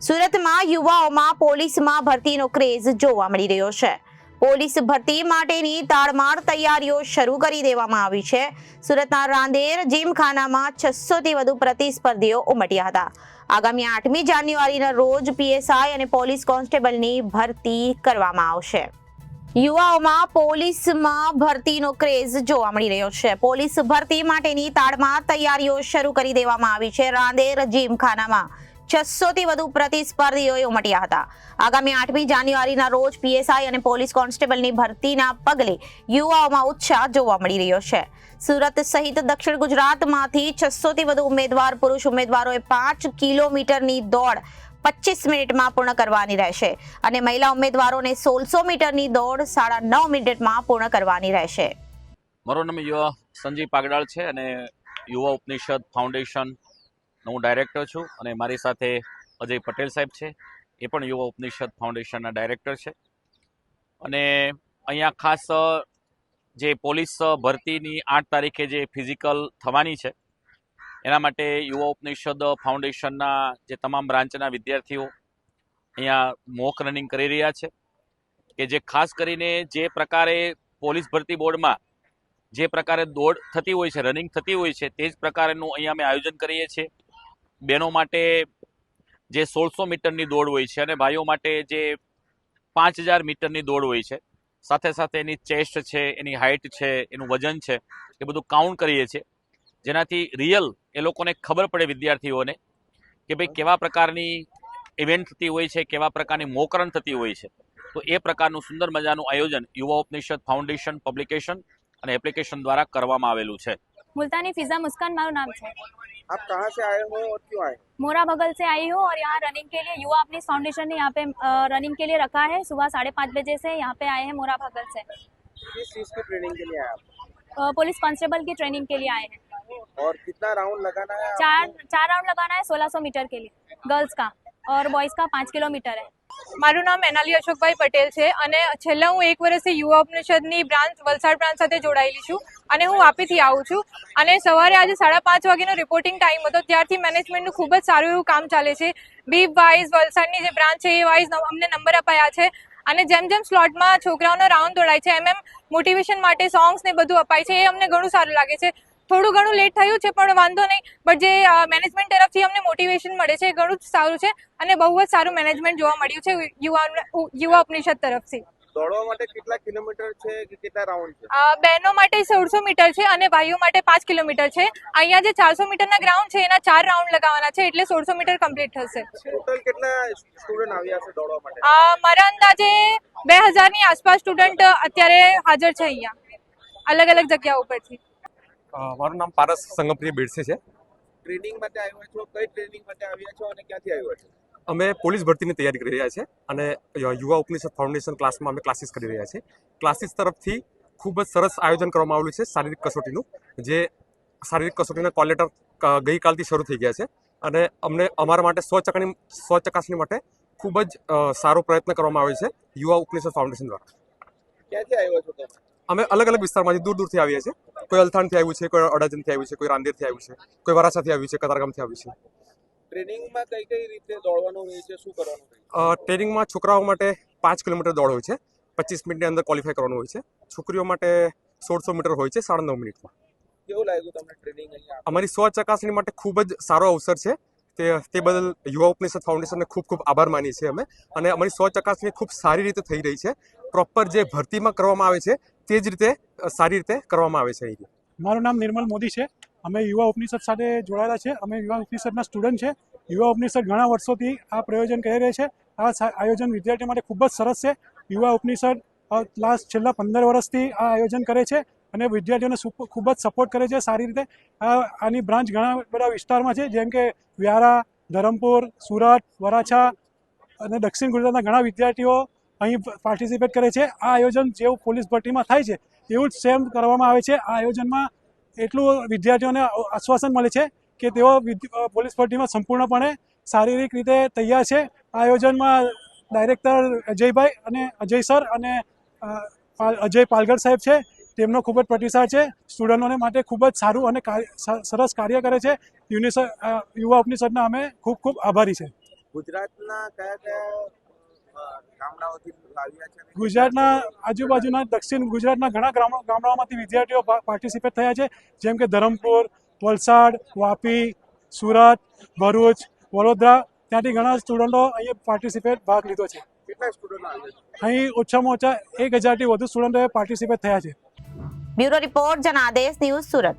સુરતમાં યુવાઓમાં પોલીસમાં ભરતીનો ક્રેઝ જોવા મળી રહ્યો છે. પોલીસ ભરતી માટેની તાડમાર તૈયારીઓ શરૂ કરી દેવામાં આવી છે. સુરતના રાંદેર જીમખાનામાં છસો થી વધુ પ્રતિસ્પર્ધીઓ ઉમટ્યા હતા. આગામી આઠમી જાન્યુઆરીના રોજ પીએસઆઈ અને પોલીસ કોન્સ્ટેબલની ભરતી કરવામાં આવશે. યુવાઓમાં પોલીસમાં ભરતીનો ક્રેઝ જોવા મળી રહ્યો છે. પોલીસ ભરતી માટેની તાળમાળ તૈયારીઓ શરૂ કરી દેવામાં આવી છે રાંદેર જીમખાનામાં. છસો થી વધુ પ્રતિસ્પર્ધીઓએ ઉમટ્યા હતા. આગામી આઠમી જાન્યુઆરીના રોજ પીએસઆઈ અને પોલીસ કોન્સ્ટેબલની ભરતીના પગલે યુવાઓમાં ઉત્સાહ જોવા મળી રહ્યો છે. સુરત સહિત દક્ષિણ ગુજરાતમાંથી છસો થી વધુ ઉમેદવાર, પુરુષ ઉમેદવારોએ પાંચ કિલોમીટરની દોડ પચીસ મિનિટમાં પૂર્ણ કરવાની રહેશે અને મહિલા ઉમેદવારોને સોળસો મીટરની દોડ સાડા નવ મિનિટમાં પૂર્ણ કરવાની રહેશે. મારું નામ યુવા સંજીવ પાગડાળ છે અને યુવા ઉપનિષદ ફાઉન્ડેશન હું ડાયરેક્ટર છું અને મારી સાથે અજય પટેલ સાહેબ છે. એ પણ યુવા ઉપનિષદ ફાઉન્ડેશનના ડાયરેક્ટર છે. અને અહીંયા ખાસ જે પોલીસ ભરતીની આઠ તારીખે જે ફિઝિકલ થવાની છે, એના માટે યુવા ઉપનિષદ ફાઉન્ડેશનના જે તમામ બ્રાન્ચના વિદ્યાર્થીઓ અહીંયા મોક રનિંગ કરી રહ્યા છે કે જે ખાસ કરીને જે પ્રકારે પોલીસ ભરતી બોર્ડમાં જે પ્રકારે દોડ થતી હોય છે, રનિંગ થતી હોય છે, તે જ પ્રકારનું અહીંયા અમે આયોજન કરીએ છીએ. બહેનો માટે જે સોળસો મીટરની દોડ હોય છે અને ભાઈઓ માટે જે પાંચ હજાર મીટરની દોડ હોય છે. સાથે સાથે એની ચેસ્ટ છે, એની હાઇટ છે, એનું વજન છે, એ બધું કાઉન્ટ કરીએ છીએ. જેનાથી રિયલ એ લોકોને ખબર પડે વિદ્યાર્થીઓને કે ભાઈ કેવા પ્રકારની ઇવેન્ટ થતી હોય છે, કેવા પ્રકારની મોકરણ થતી હોય છે. તો એ પ્રકારનું સુંદર મજાનું આયોજન યુવા ઉપનિષદ ફાઉન્ડેશન પબ્લિકેશન અને એપ્લિકેશન દ્વારા કરવામાં આવેલું છે. मुल्तानी फिजा मुस्कान मारू नाम है आप कहाँ से आए हो और क्यों आए? मोरा बगल से आई हूँ और यहाँ रनिंग के लिए युवा अपनी फाउंडेशन ने यहाँ पे रनिंग के लिए रखा है। सुबह साढ़े पाँच बजे से यहाँ पे आए हैं मोरा बगल से। किस चीज़ की ट्रेनिंग के लिए आए आप? पुलिस कांस्टेबल की ट्रेनिंग के लिए आए हैं। और कितना राउंड लगाना है चार चार राउंड लगाना है सोलह सौ मीटर के लिए। गर्ल्स का और बॉयज़ का पाँच किलोमीटर है। મારું નામ એનાલી અશોકભાઈ પટેલ છે અને છેલ્લા હું એક વર્ષથી યુવા ઉપનિષદની બ્રાન્ચ, વલસાડ બ્રાન્ચ સાથે જોડાયેલી છું અને હું વાપીથી આવું છું. અને સવારે આજે સાડા પાંચ વાગ્યાનો રિપોર્ટિંગ ટાઈમ હતો, ત્યારથી મેનેજમેન્ટનું ખૂબ જ સારું એવું કામ ચાલે છે. બીપ વાઇઝ વલસાડની જે બ્રાન્ચ છે, એ વાઇઝ અમને નંબર અપાયા છે. અને જેમ જેમ સ્લોટમાં છોકરાઓનો રાઉન્ડ દોડાય છે, એમ એમ મોટિવેશન માટે સોંગ્સ ને બધું અપાય છે, એ અમને ઘણું સારું લાગે છે. થોડું ઘણું લેટ થયું છે પણ વાંધો નહીં. બટ જે મેનેજમેન્ટ તરફથી અમને મોટિવેશન મળે છે એ ઘણું જ સારું છે અને બહુ જ સારું મેનેજમેન્ટ જોવા મળ્યું છે યુવા યુવા ઉપનિષદ તરફથી. દોડવા માટે કેટલા કિલોમીટર છે કે કેટલા રાઉન્ડ છે? બહેનો માટે સોળસો મીટર છે અને ભાઈઓ માટે પાંચ કિલોમીટર છે. અહીંયા જે ચારસો મીટરના ગ્રાઉન્ડ છે એના ચાર રાઉન્ડ લગાવવાના છે એટલે સોળસો મીટર કમ્પ્લીટ થશે. ટોટલ કેટલા સ્ટુડન્ટ આવ્યા છે દોડવા માટે? મારા અંદાજે બે હજારની આસપાસ સ્ટુડન્ટ અત્યારે હાજર છે અહીંયા. અલગ અલગ જગ્યાઓ પરથી અ, મારું નામ પારસ સંગમપ્રિય બેડસે છે. ટ્રેનિંગ માટે આવ્યો છો? કઈ ટ્રેનિંગ માટે આવ્યા છો અને ક્યાંથી આવ્યો છો? અમે પોલીસ ભરતીની તૈયારી કરી રહ્યા છીએ અને યુવા ઉપનિષદ ફાઉન્ડેશન ક્લાસમાં અમે ક્લાસીસ કરી રહ્યા છીએ. ક્લાસીસ તરફથી ખૂબ જ સરસ આયોજન કરવામાં આવેલું છે શારીરિક કસોટીનું જે શારીરિક કસોટીના કોલ લેટર ગઈકાલથી શરૂ થઈ ગયા છે અને અમને અમારા માટે સ્વ ટકાની સ્વ ચકાસણી માટે ખૂબ જ સારો પ્રયત્ન કરવામાં આવ્યો છે યુવા ઉપનિષદ ફાઉન્ડેશન દ્વારા. ક્યાંથી આવ્યા છો અમે અલગ અલગ વિસ્તારમાંથી દૂર દૂરથી આવીએ છીએ. કોઈ અલથાણથી આવ્યું છે કોઈ અડાજણથી આવ્યું છે કોઈ રાંદેરથી આવ્યું છે કોઈ વરાછાથી આવ્યું છે કતારગામથી આવ્યું છે? ટ્રેનિંગમાં કઈ કઈ રીતે દોડવાનું હોય છે શું કરવાનું ટ્રેનિંગમાં છોકરાઓ માટે પાંચ કિલોમીટર દોડ હોય છે પચીસ મિનિટની અંદર ક્વોલિફાય કરવાનું હોય છે. છોકરીઓ માટે સોળસો મીટર હોય છે સાડા નવ મિનિટમાં. કેવું લાગ્યું તમને ટ્રેનિંગ અહીંયા અમારી સ્વ ચકાસણી માટે ખૂબ જ સારો અવસર છે. તે તે બદલ યુવા ઉપનિષદ ફાઉન્ડેશનને ખૂબ ખૂબ આભાર માનીએ છીએ અમે. અને અમારી સ્વ ચકાસણી ખૂબ સારી રીતે થઈ રહી છે. પ્રોપર જે ભરતીમાં કરવામાં આવે છે તે જ રીતે સારી રીતે કરવામાં આવે છે અહીં મારું નામ નિર્મલ મોદી છે. અમે યુવા ઉપનિષદ સાથે જોડાયેલા છે. અમે યુવા ઉપનિષદના સ્ટુડન્ટ છે. યુવા ઉપનિષદ ઘણા વર્ષોથી આ પ્રયોજન કરી રહ્યા છે. આ આયોજન વિદ્યાર્થીઓ માટે ખૂબ જ સરસ છે. યુવા ઉપનિષદ લાસ્ટ છેલ્લા પંદર વર્ષથી આ આયોજન કરે છે અને વિદ્યાર્થીઓને ખૂબ જ સપોર્ટ કરે છે સારી રીતે. આની બ્રાન્ચ ઘણા બધા વિસ્તારમાં છે, જેમ કે વ્યારા, ધરમપુર, સુરત, વરાછા અને દક્ષિણ ગુજરાતના ઘણા વિદ્યાર્થીઓ અહીં પાર્ટિસિપેટ કરે છે. આ આયોજન જેવું પોલીસ ભરતીમાં થાય છે, એવું જ સેમ કરવામાં આવે છે. આ આયોજનમાં એટલું વિદ્યાર્થીઓને આશ્વાસન મળે છે કે તેઓ પોલીસ ભરતીમાં સંપૂર્ણપણે શારીરિક રીતે તૈયાર છે. આ આયોજનમાં ડાયરેક્ટર અજયભાઈ અને અજય સર અને અજય પાલગર સાહેબ છે. તેમનો ખૂબ જ પ્રતિસાદ છે. સ્ટુડન્ટોને માટે ખૂબ જ સારું અને સરસ કાર્ય કરે છે. યુનિસ યુવા ઉપનિષદના અમે ખૂબ ખૂબ આભારી છે. ગુજરાતના કયા કયા ગામડાઓથી આવ્યા છે ગુજરાતના આજુબાજુના દક્ષિણ ગુજરાતના ઘણા ગ્રામ- ગામડાઓમાંથી વિદ્યાર્થીઓ પાર્ટિસિપેટ થયા છે. જેમ કે ધરમપુર વલસાડ વાપી સુરત ભરૂચ વડોદરા. ત્યાંથી ઘણા સ્ટુડન્ટો અહીંયા પાર્ટિસિપેટ ભાગ લીધો છે. કેટલા સ્ટુડન્ટ આવ્યા છે? અહીં ઓછામાં ઓછા એક હજારથી વધુ સ્ટુડન્ટોએ પાર્ટિસિપેટ થયા છે. Bureau report Janadesh news Surat.